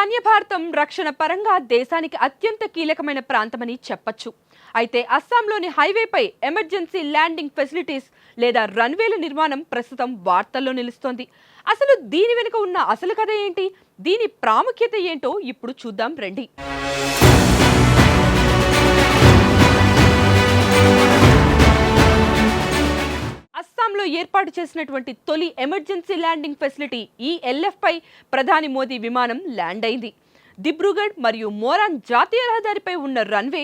ఈశాన్య భారతం రక్షణ పరంగా దేశానికి అత్యంత కీలకమైన ప్రాంతమని చెప్పొచ్చు. అయితే అస్సాంలోని హైవేపై ఎమర్జెన్సీ ల్యాండింగ్ ఫెసిలిటీస్ లేదా రన్వేల నిర్మాణం ప్రస్తుతం వార్తల్లో నిలుస్తోంది. అసలు దీని వెనుక ఉన్న అసలు కథ ఏంటి? దీని ప్రాముఖ్యత ఏంటో ఇప్పుడు చూద్దాం రండి. అస్సాంలో ఏర్పాటు చేసినటువంటి తొలి ఎమర్జెన్సీ ల్యాండింగ్ ఫెసిలిటీ ఈ ఎల్ఎఫ్పై ప్రధాని మోదీ విమానం ల్యాండ్ అయింది. దిబ్రూగఢ్ మరియు మోరాన్ జాతీయ రహదారిపై ఉన్న రన్వే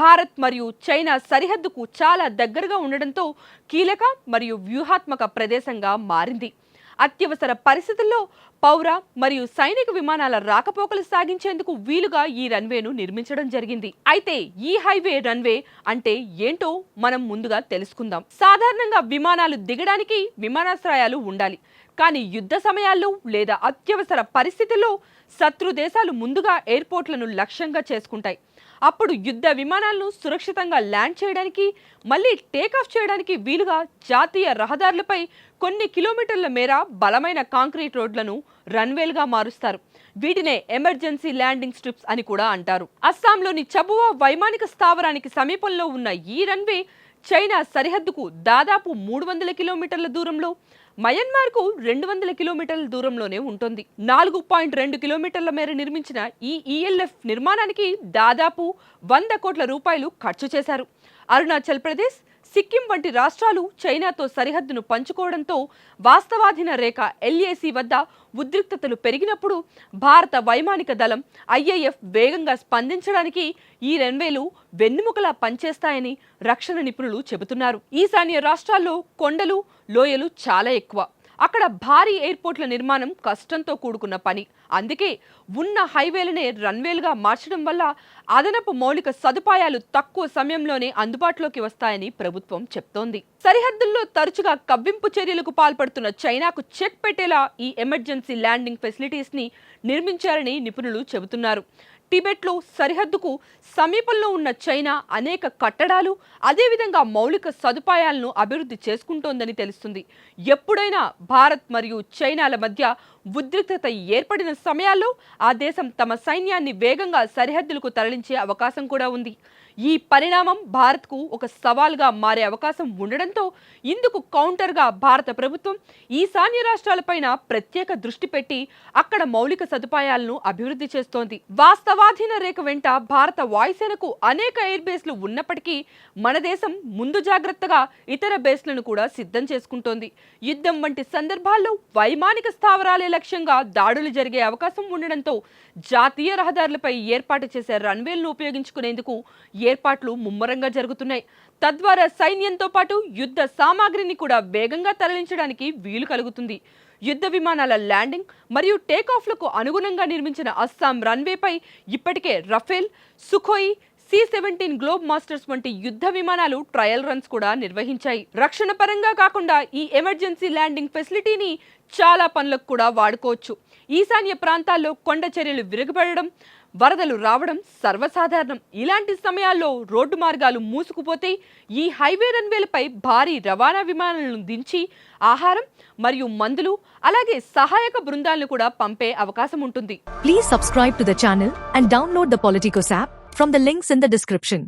భారత్ మరియు చైనా సరిహద్దుకు చాలా దగ్గరగా ఉండడంతో కీలక మరియు వ్యూహాత్మక ప్రదేశంగా మారింది. అత్యవసర పరిస్థితుల్లో పౌర మరియు సైనిక విమానాల రాకపోకలు సాగించేందుకు వీలుగా ఈ రన్వేను నిర్మించడం జరిగింది. అయితే ఈ హైవే రన్వే అంటే ఏంటో మనం ముందుగా తెలుసుకుందాం. సాధారణంగా విమానాలు దిగడానికి విమానాశ్రయాలు ఉండాలి. కానీ యుద్ధ సమయాల్లో లేదా అత్యవసర పరిస్థితుల్లో శత్రు దేశాలు ముందుగా ఎయిర్పోర్ట్లను లక్ష్యంగా చేసుకుంటాయి. అప్పుడు యుద్ధ విమానాలను సురక్షితంగా ల్యాండ్ చేయడానికి మళ్ళీ టేకాఫ్ చేయడానికి వీలుగా జాతీయ రహదారులపై కొన్ని కిలోమీటర్ల మేర బలమైన కాంక్రీట్ రోడ్లను రన్వేలుగా మారుస్తారు. వీటినే ఎమర్జెన్సీ ల్యాండింగ్ స్ట్రిప్స్ అని కూడా అంటారు. అస్సాంలోని చబువా వైమానిక స్థావరానికి సమీపంలో ఉన్న ఈ రన్వే చైనా సరిహద్దుకు దాదాపు మూడు వందల కిలోమీటర్ల దూరంలో మయన్మార్కు రెండు వందల కిలోమీటర్ల దూరంలోనే ఉంటుంది. నాలుగు పాయింట్ రెండు కిలోమీటర్ల మేర నిర్మించిన ఈ ఈఎల్ఎఫ్ నిర్మాణానికి దాదాపు వంద కోట్ల రూపాయలు ఖర్చు చేశారు. అరుణాచల్ ప్రదేశ్ సిక్కిం వంటి రాష్ట్రాలు చైనాతో సరిహద్దును పంచుకోవడంతో వాస్తవాధీన రేఖ ఎల్ఏసీ వద్ద ఉద్రిక్తతలు పెరిగినప్పుడు భారత వైమానిక దళం ఐఏఎఫ్ వేగంగా స్పందించడానికి ఈ రన్వేలు వెన్నుముకలా పనిచేస్తాయని రక్షణ నిపుణులు చెబుతున్నారు. ఈశాన్య రాష్ట్రాల్లో కొండలు లోయలు చాలా ఎక్కువ. అక్కడ భారీ ఎయిర్పోర్ట్ల నిర్మాణం కష్టంతో కూడుకున్న పని. అందుకే ఉన్న హైవేలనే రన్వేలుగా మార్చడం వల్ల అదనపు మౌలిక సదుపాయాలు తక్కువ సమయంలోనే అందుబాటులోకి వస్తాయని ప్రభుత్వం చెప్తోంది. సరిహద్దుల్లో తరచుగా కవ్వింపు చర్యలకు పాల్పడుతున్న చైనాకు చెక్ పెట్టేలా ఈ ఎమర్జెన్సీ ల్యాండింగ్ ఫెసిలిటీస్ని నిర్మించారని నిపుణులు చెబుతున్నారు. టిబెట్లో సరిహద్దుకు సమీపంలో ఉన్న చైనా అనేక కట్టడాలు అదేవిధంగా మౌలిక సదుపాయాలను అభివృద్ధి చేసుకుంటోందని తెలుస్తుంది. ఎప్పుడైనా భారత్ మరియు చైనాల మధ్య ఉద్రిక్తత ఏర్పడిన సమయాల్లో ఆ దేశం తమ సైన్యాన్ని వేగంగా సరిహద్దులకు తరలించే అవకాశం కూడా ఉంది. ఈ పరిణామం భారత్కు ఒక సవాల్గా మారే అవకాశం ఉండడంతో ఇందుకు కౌంటర్గా భారత ప్రభుత్వం ఈశాన్య రాష్ట్రాలపైన ప్రత్యేక దృష్టి పెట్టి అక్కడ మౌలిక సదుపాయాలను అభివృద్ధి చేస్తోంది. వాస్తవాధీన రేఖ వెంట భారత వాయుసేనకు అనేక ఎయిర్ బేస్లు ఉన్నప్పటికీ మన దేశం ముందు జాగ్రత్తగా ఇతర బేస్లను కూడా సిద్ధం చేసుకుంటోంది. యుద్ధం వంటి సందర్భాల్లో వైమానిక స్థావరాలే లక్ష్యంగా దాడులు జరిగే అవకాశం ఉండడంతో జాతీయ రహదారులపై ఏర్పాటు చేసే రన్వేలను ఉపయోగించుకునేందుకు ఏర్పాట్లు ముమ్మరంగా జరుగుతున్నాయి. తద్వారా సైన్యంతో పాటు యుద్ధ సామాగ్రిని కూడా వేగంగా తరలించడానికి వీలు కలుగుతుంది. యుద్ధ విమానాల ల్యాండింగ్ మరియు టేకాఫ్లకు అనుగుణంగా నిర్మించిన అస్సాం రన్వేపై ఇప్పటికే Rafale Sukhoi C seventeen Globemasters వంటి యుద్ధ విమానాలు ట్రయల్ రన్స్ కూడా నిర్వహించాయి. రక్షణ పరంగా కాకుండా ఈ ఎమర్జెన్సీ ల్యాండింగ్ ఫెసిలిటీని చాలా పనులకు కూడా వాడుకోవచ్చు. ఈశాన్య ప్రాంతాల్లో కొండ చర్యలు విరగబడడం వరదలు రావడం సర్వసాధారణం. ఇలాంటి సమయాల్లో రోడ్డు మార్గాలు మూసుకుపోతే ఈ హైవే రన్వేలపై భారీ రవాణా విమానాలను దించి ఆహారం మరియు మందులు అలాగే సహాయక బృందాలను కూడా పంపే అవకాశం ఉంటుంది. Please subscribe to the channel and download the Politicos app from the links in the description